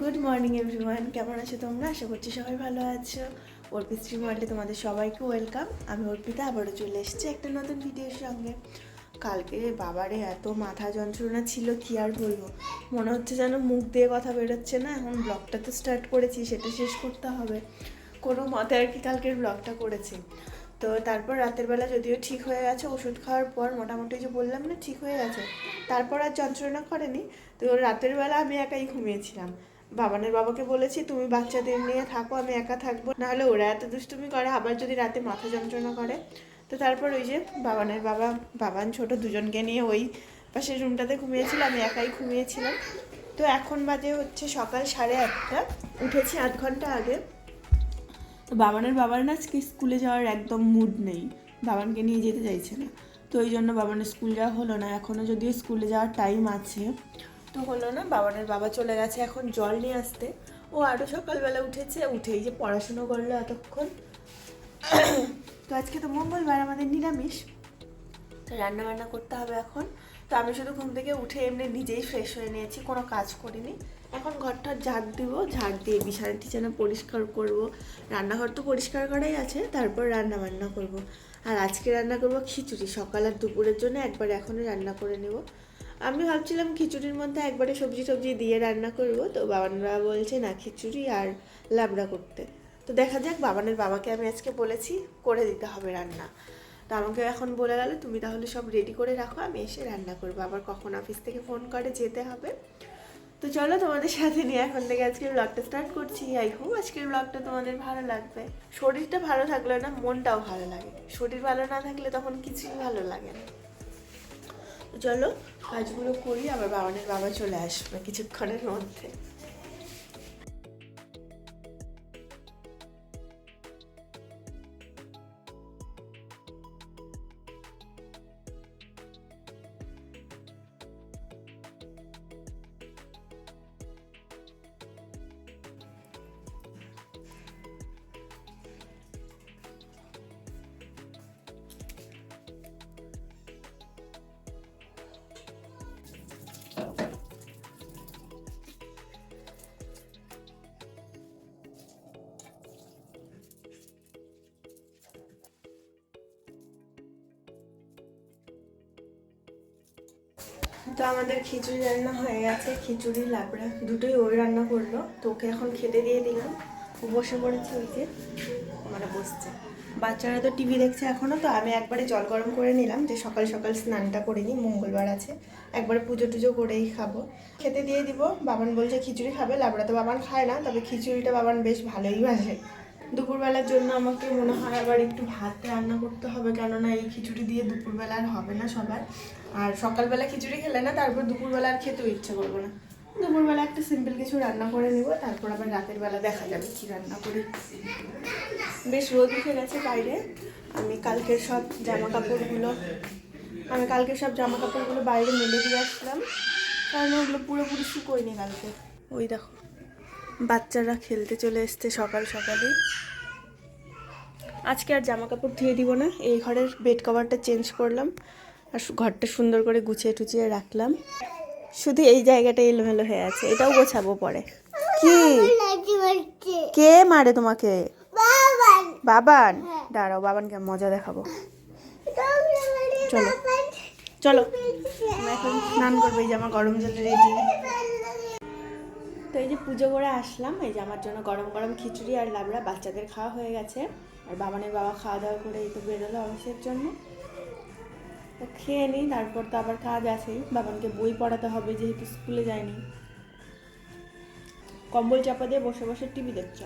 Good morning everyone কেমন আছো তোমরা? আশা করছি সবাই ভালো আছো। অর্পিত স্ট্রিম ওয়ার্ল্ডে তোমাদের সবাইকে ওয়েলকাম আমি অর্পিতা, আবারও চলে এসেছি একটা নতুন ভিডিওর সঙ্গে। কালকে বাবারে এত মাথা যন্ত্রণা ছিল, কি আর বলব? মনে হচ্ছে যেন মুখ দিয়ে কথা বেরোচ্ছে না। এখন ব্লগটা তো স্টার্ট করেছি, সেটা শেষ করতে হবে। কোনো মতে আর কি কালকের ব্লগটা করেছি। তো তারপর রাতের বেলা যদিও ঠিক হয়ে গেছে, ওষুধ খাওয়ার পর মোটামুটি যে বললাম না, ঠিক হয়ে গেছে। তারপর আর যন্ত্রণা করেনি। তো রাতের বেলা আমি একাই ঘুমিয়েছিলাম। বাবানের বাবাকে বলেছি, তুমি বাচ্চাদের নিয়ে থাকো, আমি একা থাকব। নাহলে ওরা এত দুষ্টুমি করে, আবার যদি রাতে মাথা যন্ত্রণা করে। তো তারপর ওই যে বাবানের বাবা, বাবান ছোট দুজনকে নিয়ে ওই পাশের রুমটাতে ঘুমিয়েছিল, আমি একাই ঘুমিয়েছিলাম। তো এখন বাজে হচ্ছে সকাল সাড়ে আটটা, উঠেছি আধ ঘণ্টা আগে। তো বাবানের বাবার না স্কুলে যাওয়ার একদম মুড নেই, বাবানকে নিয়ে যেতে চাইছে না। তো ওই জন্য বাবানের স্কুল যাওয়া হলো না এখনও যদিও স্কুলে যাওয়ার টাইম আছে। তো হলো না, বাবানের বাবা চলে গেছে এখন জল নিয়ে আসতে। ও আরও সকালবেলা উঠেছে, উঠেই যে পড়াশুনো করল এতক্ষণ। তো আজকে তো মঙ্গলবার, আমাদের নিরামিষ। তো রান্না বান্না করতে হবে এখন। তো আমি শুধু ঘুম থেকে উঠে এমনি নিজেই ফ্রেশ হয়ে নিয়েছি, কোনো কাজ করিনি। এখন ঘরটা ঝাড় দিব ঝাড় দিয়ে বিছানা টিছানা পরিষ্কার করব। রান্নাঘর তো পরিষ্কার করাই আছে, তারপর রান্না বান্না করব। আর আজকে রান্না করব খিচুড়ি, সকাল আর দুপুরের জন্য একবার এখনই রান্না করে নেব। আমি ভাবছিলাম খিচুড়ির মধ্যে একবারে সবজি টবজি দিয়ে রান্না করব, তো বাবানরা বলছে, না, খিচুড়ি আর লাবড়া করতে। তো দেখা যাক, বাবানের বাবাকে আমি আজকে বলেছি, করে দিতে হবে রান্না। তো আমাকে এখন বলে গেল, তুমি তাহলে সব রেডি করে রাখো, আমি এসে রান্না করব। আবার কখন অফিস থেকে ফোন করে যেতে হবে। তো চলো তোমাদের সাথে নিয়ে এখন থেকে আজকের ব্লগটা স্টার্ট করছি। আই হোপ আজকের ব্লগটা তোমাদের ভালো লাগবে। শরীরটা ভালো থাকলে না, মনটাও ভালো লাগে। শরীর ভালো না থাকলে তখন কিছুই ভালো লাগে না। চলো কাজগুলো করি আবার বাবানের বাবা চলে আসবে কিছুক্ষণের মধ্যে। তো আমাদের খিচুড়ি রান্না হয়ে গেছে, খিচুড়ি, লাবড়া, দুটোই ওই রান্না করল। তো ওকে এখন খেতে দিয়ে দিলাম। বসে পড়েছে ওই যে মানে বসছে। বাচ্চারা তো টিভি দেখছে এখনও তো আমি একবারে জল গরম করে নিলাম, যে সকাল সকাল স্নানটা করে নিই, মঙ্গলবার আছে। একবারে পুজো টুজো করেই খাব। খেতে দিয়ে দিব, বাবান বলছে খিচুড়ি খাবে, লাবড়া তো বাবান খায় না, তবে খিচুড়িটা বাবান বেশ ভালোই বাসে দুপুরবেলার জন্য আমাকে মনে হয় আবার একটু ভাত রান্না করতে হবে, কেননা এই খিচুড়ি দিয়ে দুপুরবেলা আর হবে না সবার। আর সকালবেলা খিচুড়ি খেলে না, তারপর দুপুরবেলা আর খেতেও ইচ্ছে করব না। দুপুরবেলা একটা সিম্পল কিছু রান্না করে নিব, তারপর আবার রাতের বেলা দেখা যাবে কি রান্না করি। বেশ রোদ উঠে গেছে বাইরে, আমি কালকের সব জামা কাপড়গুলো আমি কালকে সব জামা কাপড়গুলো বাইরে মেলে দিয়ে আসলাম, কারণ ওগুলো পুরোপুরি শুকোয়নি কালকে। ওই দেখো। বাচ্চারা খেলতে চলে এসছে সকাল সকালেই। আজকে আর জামা কাপড় ধুয়ে দিব না, এই ঘরের বেড কভারটা চেঞ্জ করলাম আর ঘরটা সুন্দর করে গুছিয়ে টুচিয়ে রাখলাম। শুধু এই জায়গাটা এলোমেলো হয়ে আছে, এটাও গোছাবো পরে। কি? কে মারে তোমাকে? বাবান। দাঁড়াও, বাবানকে মজা দেখাবো। চলো। চলো। এখন স্নান করব, এই আমার গরম জলে রেডি তো এই যে পুজো করে আসলাম, এই যে আমার জন্য গরম গরম খিচুড়ি আর লাবড়া বাচ্চাদের খাওয়া হয়ে গেছে। আর বাবানের বাবা খাওয়া দাওয়া করে এই তো বেরোলো অফিসের জন্য। তো খেয়ে নিই, তারপর তো আবার কাজ আছেই। বাবানকে বই পড়াতে হবে, যেহেতু স্কুলে যায়নি। কম্বল চাপা দিয়ে বসে বসে টিভি দেখছ।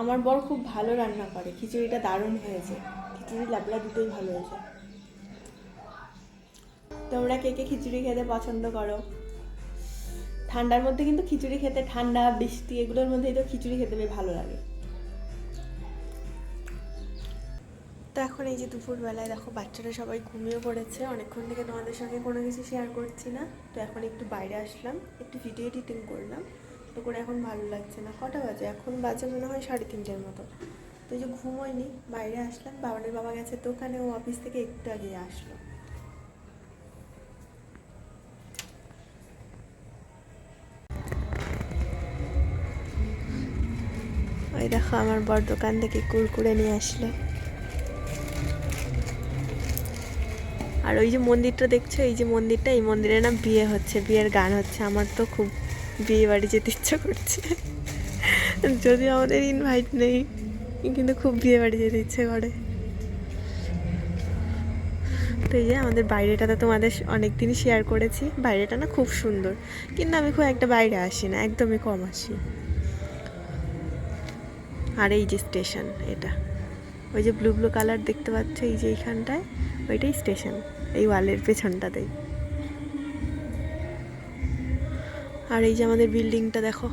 আমার বর খুব ভালো রান্না করে, খিচুড়িটা দারুণ হয়েছে। খিচুড়ি, লাবড়া দুটোই ভালো হয়েছে। তোমরা কে কে খিচুড়ি খেতে পছন্দ করো? ঠান্ডার মধ্যে কিন্তু খিচুড়ি খেতে ঠান্ডা, বৃষ্টি, এগুলোর মধ্যেই তো খিচুড়ি খেতে বেশ ভালো লাগে। তো এখন এই যে দুপুরবেলায় দেখো বাচ্চারা সবাই ঘুমিয়ে পড়েছে, অনেকক্ষণ থেকে তোমাদের সঙ্গে কোনো কিছু শেয়ার করছি না। তো এখন একটু বাইরে আসলাম, একটু ভিডিও এডিটিং করলাম। তো করে এখন ভালো লাগছে না। কটা বাজে? এখন বাজে মনে হয় সাড়ে তিনটের মতো। তো এই যে ঘুমোয়নি, বাইরে আসলাম, বাবানের বাবা গেছে দোকানে ও অফিস থেকে একটু আগে আসলো। এই দেখো, আমার বর দোকান থেকে কুরকুরে নিয়ে আসলো। আর ওই যে মন্দিরটা দেখছ? এই যে মন্দিরটা, এই মন্দিরে না বিয়ে হচ্ছে, বিয়ের গান হচ্ছে। আমার তো খুব বিয়ে বাড়ি যেতে ইচ্ছা করছে। যদিও আমাদের ইনভাইট নেই, কিন্তু খুব বিয়ে বাড়ি যেতে ইচ্ছে করে। তো এই যে আমাদের বাইরেটা তো তোমাদের অনেক দিনই শেয়ার করেছি। বাইরেটা না খুব সুন্দর। কিন্তু আমি খুব একটা বাইরে আসি না, একদমই কম আসি। আর এই যে স্টেশন, এটা। ওই যে ব্লু ব্লু কালার দেখতে পাচ্ছ, এই যে এইখানটায়, ওইটাই স্টেশন, এই ওয়ালের পেছনটাতেই। আর এই যে আমাদের বিল্ডিংটা দেখো।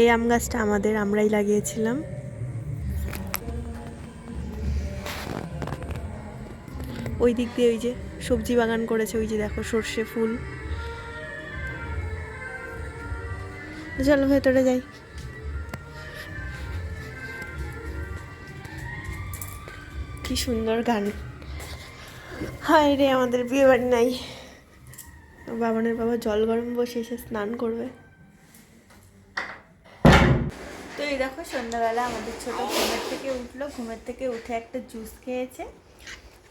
এই আম গাছটা আমাদের, আমরাই লাগিয়েছিলাম। ওই দিক দিয়ে ওই যে সবজি বাগান করেছে, ওই যে দেখো সর্ষে ফুল। চলো ভেতরে যাই। কি সুন্দর গান। হায় রে, আমাদের বিয়ে বাড়ি নাই। বাবানের বাবা জল গরম বসে এসে স্নান করবে। তো এই দেখো, সন্ধ্যাবেলা আমাদের ছোট ঘুমের থেকে উঠল। ঘুমের থেকে উঠে একটা জুস খেয়েছে।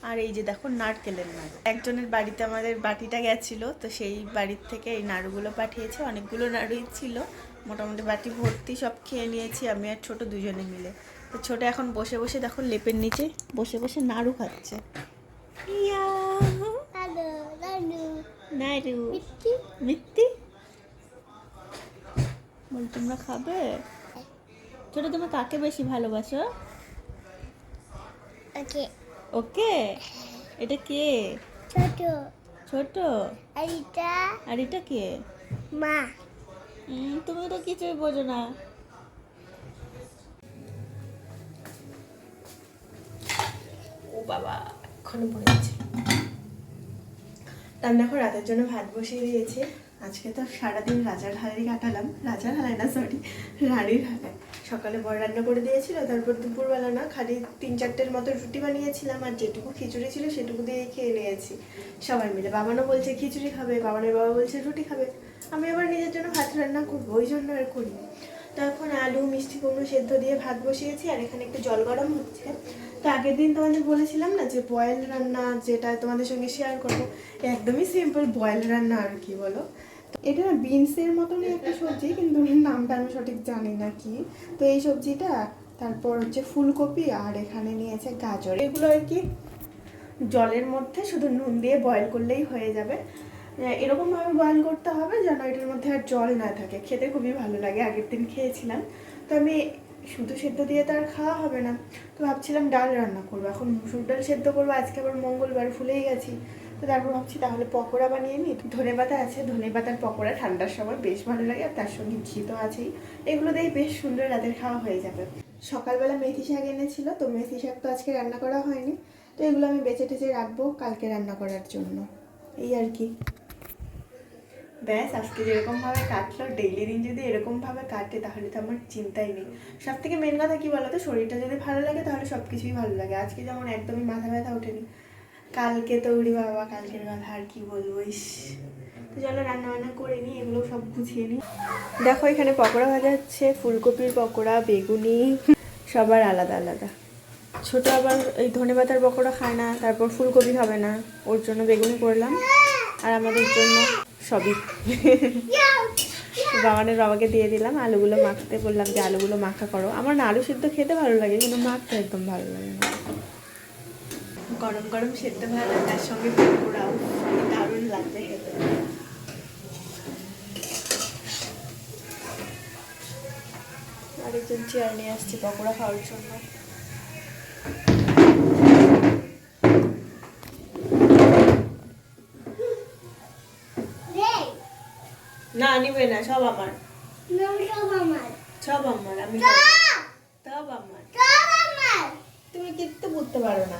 আর এই যে দেখো, নারকেলের নাড়ু। একজনের বাড়িতে আমাদের বাটিটা গেছিল, তো সেই বাড়ির থেকে এই নাড়ুগুলো পাঠিয়েছে। অনেকগুলো নাড়ুই ছিল। মোটামুটি বাটি ভর্তি সব খেয়ে নিয়েছি আমি আর ছোট দুজনে মিলে। তো ছোট এখন বসে বসে দেখো লেপের নিচে বসে বসে নাড়ু খাচ্ছে। ইয়া. নাড়ু মিত্তি বল তোমরা খাবে? ছোট তুমি কাকে বেশি ভালোবাসো? Okey. ওকে? এটা কে. ছোট। Alita. আর এটা কে. উম, তুমি তো কিছুই বোঝো না। বাবা এখনও বলেছি আমি দেখো রাতের জন্য ভাত বসিয়ে দিয়েছে। আজকে তো সারাদিন রাজার হালাই কাটালাম। রাজার হালাই না সরি রানীর হালাই সকালে বড় রান্না করে দিয়েছিল, তারপর দুপুরবেলা না খালি তিন চারটের মতো রুটি বানিয়েছিলাম, আর যেটুকু খিচুড়ি ছিল সেটুকু দিয়ে খেয়ে নিয়েছি। সবাই মিলে বাবানও বলছে, খিচুড়ি খাবে। বাবানের বাবা বলছে, রুটি খাবে। আমি আবার নিজের জন্য ভাত রান্না করব, ওই জন্য আর করি তো এখন আলু, মিষ্টি কুমড়ো সেদ্ধ দিয়ে ভাত বসিয়েছি, আর এখানে একটু জল গরম হচ্ছে। তো আগের দিন তোমাদের বলেছিলাম না যে বয়েল রান্না যেটা তোমাদের সঙ্গে শেয়ার করব একদমই সিম্পল বয়েল রান্না আর কি বলো। এটা না বিনসের মতনই একটা সবজি, কিন্তু নামটা আমি সঠিক জানি না কি। তো এই সবজিটা, তারপর হচ্ছে ফুলকপি আর এখানে নিয়েছে গাজর। এগুলো আর কি জলের মধ্যে শুধু নুন দিয়ে বয়েল করলেই হয়ে যাবে। এরকমভাবে বয়েল করতে হবে যেন এটার মধ্যে আর জল না থাকে। খেতে খুবই ভালো লাগে, আগের দিন খেয়েছিলাম। তো আমি শুধু সেদ্ধ দিয়ে তো আর খাওয়া হবে না। তো ভাবছিলাম ডাল রান্না করব। এখন মুসুর ডাল সেদ্ধ করব, আজকে আবার মঙ্গলবার ভুলেই গেছি। তো তারপর ভাবছি তাহলে পকোড়া বানিয়ে নিই। ধনে পাতা আছে ধনে পাতার পকোড়া ঠান্ডার সময় বেশ ভালো লাগে, আর তার সঙ্গে ঘি তো আছেই। এগুলো দিয়ে বেশ সুন্দর রাতের খাওয়া হয়ে যাবে। সকালবেলা মেথি শাক এনেছিল, তো মেথি শাক তো আজকে রান্না করা হয়নি। তো এগুলো আমি বেঁচে টেচে রাখব কালকে রান্না করার জন্য। এই আর কি। ব্যাস, আজকে যেরকমভাবে কাটলো ডেইলি দিন যদি এরকমভাবে কাটে, তাহলে তো আমার চিন্তাই নেই। সব থেকে মেন কথা কী বলো তো শরীরটা যদি ভালো লাগে, তাহলে সব কিছুই ভালো লাগে। আজকে যেমন একদমই মাথা ব্যথা ওঠেনি। কালকে তো উড়ি বাবা, কালকের কথা আর কি বলব, ইস। তো চলো রান্না বান্না করে নিই, এগুলো সব গুছিয়ে নিই। দেখো, এখানে পকোড়া ভাজা হচ্ছে, ফুলকপির পকোড়া, বেগুনি, সবার আলাদা আলাদা। ছোট আবার এই ধনে পাতার পকোড়া খায় না, তারপর ফুলকপি খাবে না। ওর জন্য বেগুনি করলাম। আর আমাদের জন্য সবই। বাগানের বাবাকে দিয়ে দিলাম আলুগুলো মাখতে বললাম যে আলুগুলো মাখা করো। আমার না আলু সিদ্ধ খেতে ভালো লাগে কিন্তু মাখতে একদম ভালো লাগে না। গরম গরম সেদ্ধ ভালো লাগে তার সঙ্গে পকোড়াও দারুণ লাগবে খেতে। আরেকজন চেয়ার নিয়ে আসছে পকোড়া খাওয়ার জন্য। না নিবে না সব আমার. সব আমার। আমি. সব! আমার। তুমি কিচ্ছু বুঝতে পারো না।